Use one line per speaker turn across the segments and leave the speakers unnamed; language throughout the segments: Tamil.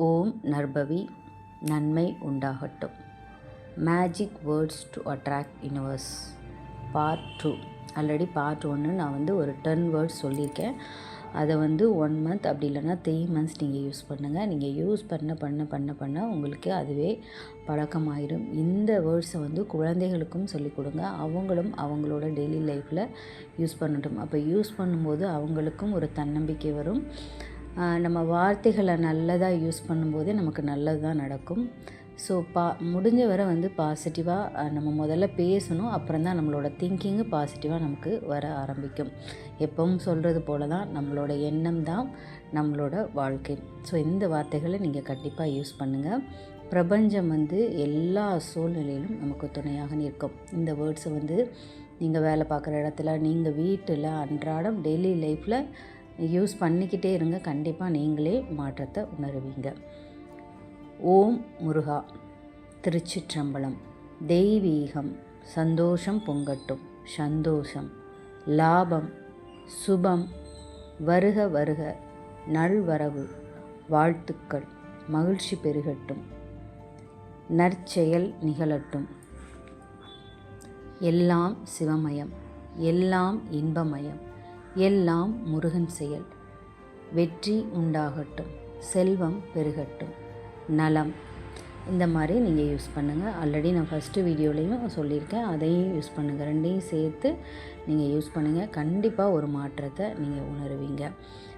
ஓம் நர்பவி நன்மை உண்டாகட்டும். Magic words to attract universe part two already part ஒன்று நான் வந்து ஒரு டென் வேர்ட்ஸ் சொல்லியிருக்கேன். அதை வந்து ஒன் மந்த் அப்படி இல்லைன்னா த்ரீ மந்த்ஸ் நீங்கள் யூஸ் பண்ணுங்கள் நீங்கள் யூஸ் பண்ண பண்ண பண்ண பண்ண உங்களுக்கு அதுவே பழக்கமாயிடும் இந்த வேர்ட்ஸை வந்து குழந்தைகளுக்கும் சொல்லிக் கொடுங்க. அவங்களும் அவங்களோட டெய்லி லைஃப்பில் யூஸ் பண்ணட்டும். அப்போ யூஸ் பண்ணும்போது அவங்களுக்கும் ஒரு தன்னம்பிக்கை வரும். நம்ம வார்த்தைகளை நல்லதாக யூஸ் பண்ணும்போதே நமக்கு நல்லது தான் நடக்கும். ஸோ பா முடிஞ்ச வரை வந்து பாசிட்டிவாக நம்ம முதல்ல பேசணும். அப்புறம் தான் நம்மளோட திங்கிங்கு பாசிட்டிவாக நமக்கு வர ஆரம்பிக்கும். எப்பவும் சொல்கிறது போல தான் நம்மளோட எண்ணம் தான் நம்மளோட வாழ்க்கை. ஸோ இந்த வார்த்தைகளை நீங்கள் கண்டிப்பாக யூஸ் பண்ணுங்கள் பிரபஞ்சம் வந்து எல்லா சூழ்நிலையிலும் நமக்கு துணையாக நிற்கும். இந்த வேர்ட்ஸை வந்து நீங்கள் வேலை பார்க்குற இடத்துல நீங்கள் வீட்டில் அன்றாடம் டெய்லி லைஃப்பில் யூஸ் பண்ணிக்கிட்டே இருங்க. கண்டிப்பாக நீங்களே மாற்றத்தை உணருவீங்க. ஓம் முருகா. திருச்சிற்றம்பலம். தெய்வீகம். சந்தோஷம் பொங்கட்டும். சந்தோஷம். லாபம். சுபம். வருக வருக. நல்வரவு. வாழ்த்துக்கள். மகிழ்ச்சி பெருகட்டும். நற்செயல் நிகழட்டும். எல்லாம் சிவமயம். எல்லாம் இன்பமயம். எல்லாம் முருகன் செயல். வெற்றி உண்டாகட்டும் செல்வம் பெருகட்டும். நலம். இந்த மாதிரி நீங்கள் யூஸ் பண்ணுங்கள் ஆல்ரெடி நான் ஃபஸ்ட்டு வீடியோலையும் சொல்லியிருக்கேன். அதையும் யூஸ் பண்ணுங்கள் ரெண்டையும் சேர்த்து நீங்கள் யூஸ் பண்ணுங்கள் கண்டிப்பாக ஒரு மாற்றத்தை நீங்கள் உணருவீங்க.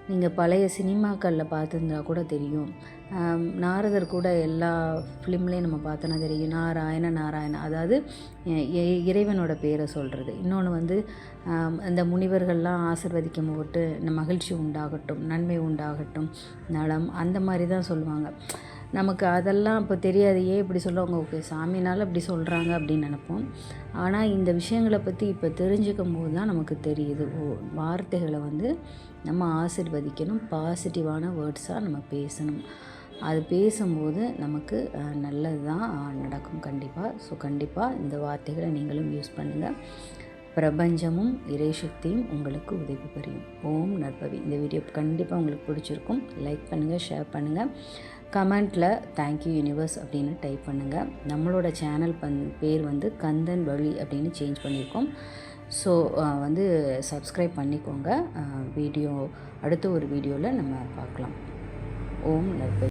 நீங்கள் பழைய சினிமாக்களில் பார்த்துருந்தா கூட தெரியும். நாரதர் கூட எல்லா ஃபிலிம்லேயும் நம்ம பார்த்தோன்னா தெரியும். நாராயண நாராயண. அதாவது இறைவனோட பேரை சொல்கிறது இன்னொன்று வந்து அந்த முனிவர்கள்லாம் ஆசிர்வதிக்கும் போட்டு மகிழ்ச்சி உண்டாகட்டும் நன்மை உண்டாகட்டும் நலம் அந்த மாதிரி தான் சொல்லுவாங்க. நமக்கு அதெல்லாம் இப்போ தெரியாது. ஏன் இப்படி சொல்லுவாங்க ஓகே சாமினால் இப்படி சொல்கிறாங்க அப்படின்னு நினப்போம். ஆனால் இந்த விஷயங்களை பற்றி இப்போ தெரிஞ்சுக்கும் போது தான் நமக்கு தெரியுது. ஓ வார்த்தைகளை வந்து நம்ம ஆசிர்வதிக்கணும். பாசிட்டிவான வேர்ட்ஸாக நம்ம பேசணும். அது பேசும்போது நமக்கு நல்லது தான் நடக்கும் கண்டிப்பாக ஸோ கண்டிப்பாக இந்த வார்த்தைகளை நீங்களும் யூஸ் பண்ணுங்கள் பிரபஞ்சமும் இறைசக்தியும் உங்களுக்கு உதவி புரியும். ஓம் நற்பவி. இந்த வீடியோ கண்டிப்பாக உங்களுக்கு பிடிச்சிருக்கும். லைக் பண்ணுங்கள் ஷேர் பண்ணுங்கள் கமெண்ட்டில் தேங்க்யூ யூனிவர்ஸ் அப்படின்னு டைப் பண்ணுங்கள் நம்மளோட சேனல் பண் பேர் வந்து கந்தன் வழி அப்படின்னு சேஞ்ச் பண்ணியிருக்கோம் ஸோ வந்து சப்ஸ்கிரைப் பண்ணிக்கோங்க. வீடியோ அடுத்த ஒரு வீடியோவில் நம்ம பார்க்கலாம். ஓம் நற்பவி